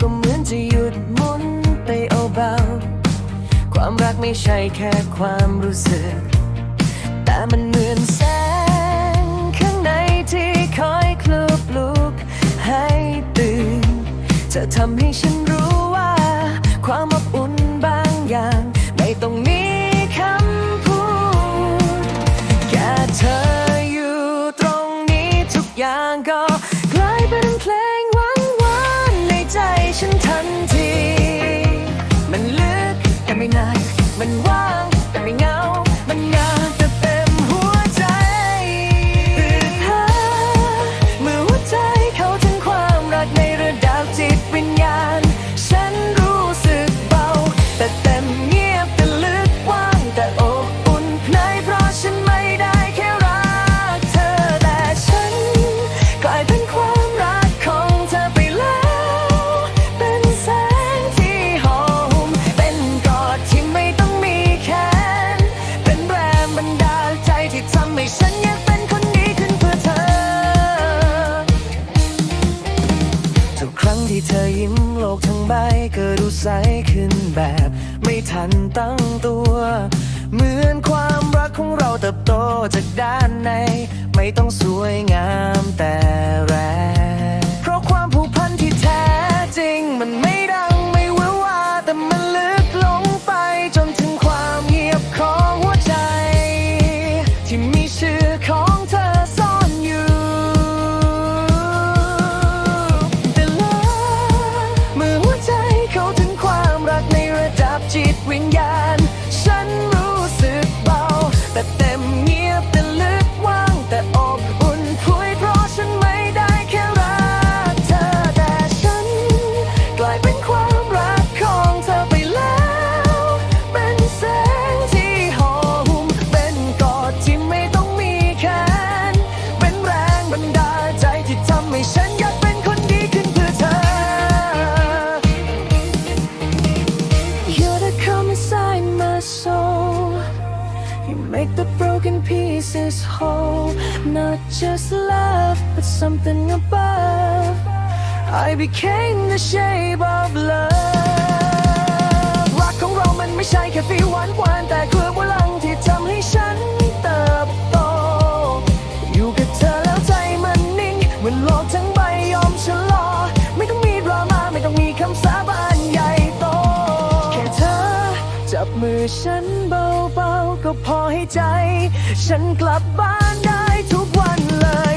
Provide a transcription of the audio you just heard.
ก็เหมือนจะหยุดหมุนไปเอาเบา ความรักไม่ใช่แค่ความรู้สึก แต่มันเหมือนแสงข้างในที่คอยคลุกลุกให้ตื่นจะทำให้ฉันรู้ว่า ความอบอุ่นบางอย่าง มันว่า เธอยิ้มโลกทั้งใบก็ดูใสขึ้นแบบ ไม่ทันตั้งตัว เหมือนความรักของเราเติบโตจากด้านใน ไม่ต้องสวยงามแต่แรง ที่ทำให้ฉันอยากเป็นคนดีขึ้นเพื่อเธอ You're the calm inside my soul You make the broken pieces whole Not just love but something above I became the shape of love รักของเรามันไม่ใช่แค่ฟีหวานหวานแต่ มือฉันเบาๆ ก็พอให้ใจ ฉันกลับบ้านได้ทุกวันเลย